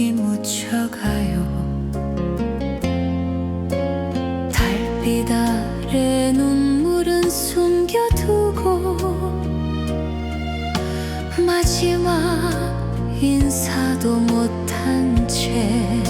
깊이 묻혀가요. 달빛 아래 눈물은 숨겨두고 마지막 인사도 못한 채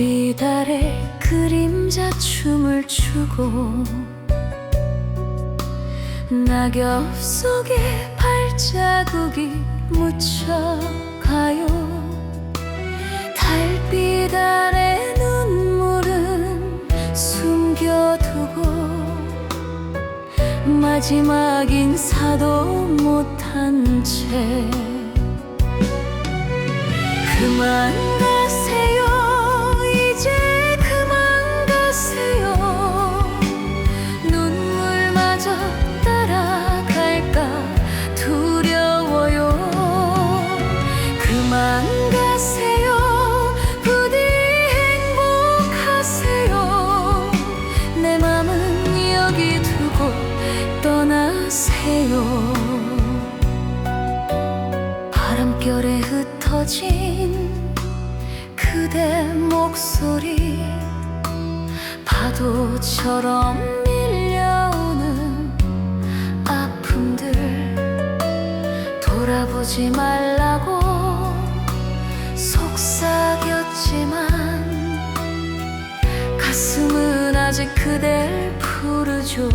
비달의 그림자 춤을 추고 낙엽 속에 발자국이 묻혀가요. 달빛 아래 눈물은 숨겨두고 마지막 인사도 못한 채 그만 가 해요. 바람결에 흩어진 그대 목소리 파도처럼 밀려오는 아픔들. 돌아보지 말라고 속삭였지만 가슴은 아직 그댈 부르죠.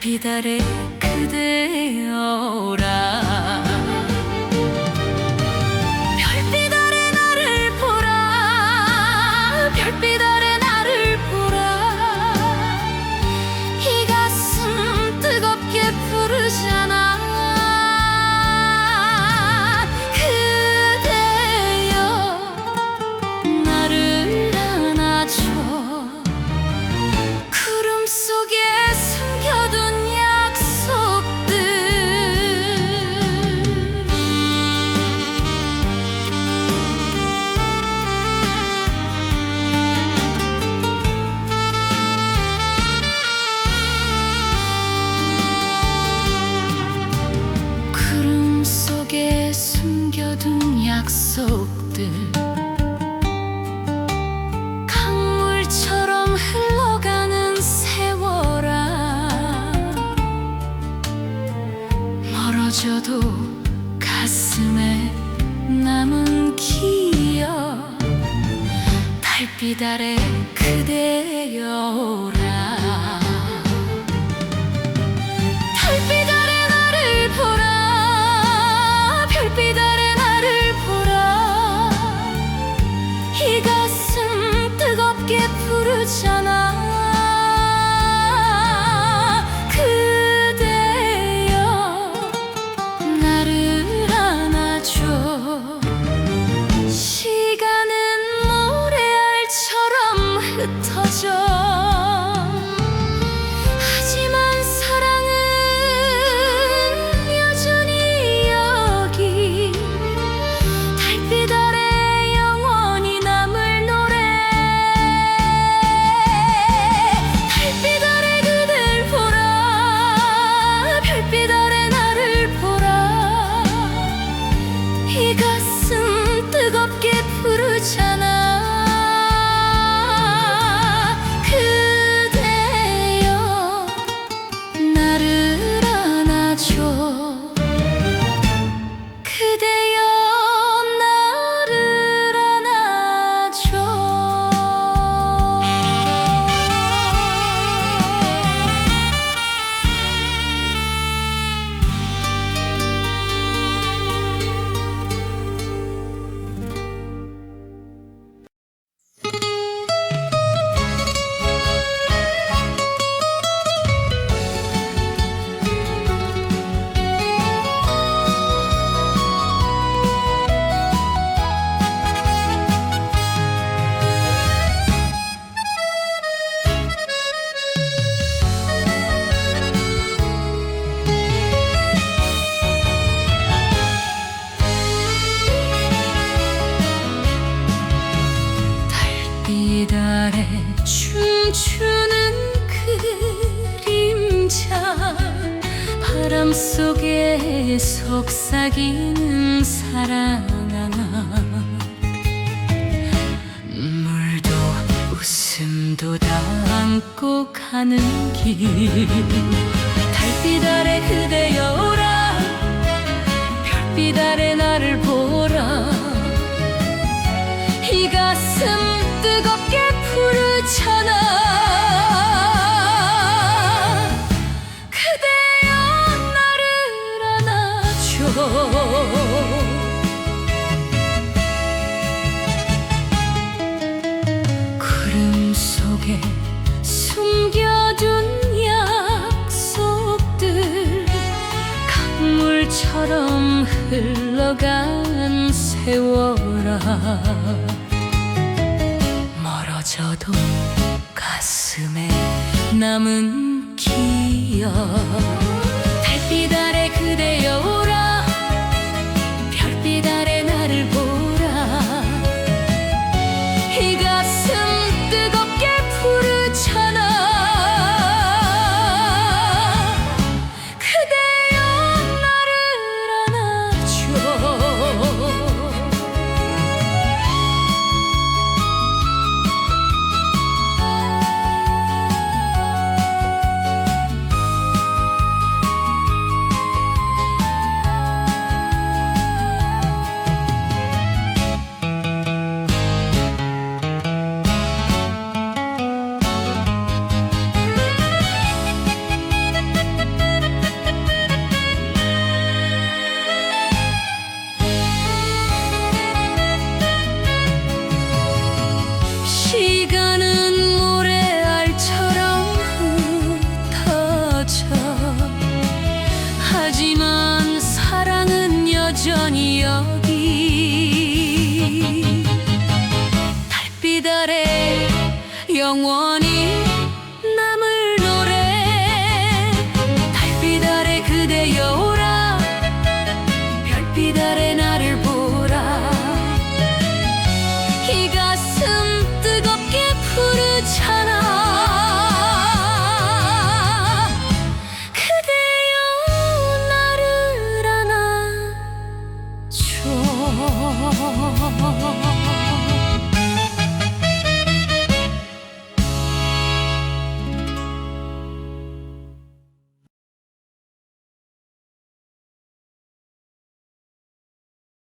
비달의 그대여라. 강물처럼 흘러가는 세월아. 멀어져도 가슴에 남은 기억 달빛 아래 그대여 오라. 바람 속에 속삭이는 사랑아. 물도 웃음도 다 안고 가는 길. 달빛 아래 그대여라. 별빛 아래 나를 속에 숨겨둔 약속들 강물처럼 흘러간 세월아. 멀어져도 가슴에 남은 기억 달빛 아래 그대여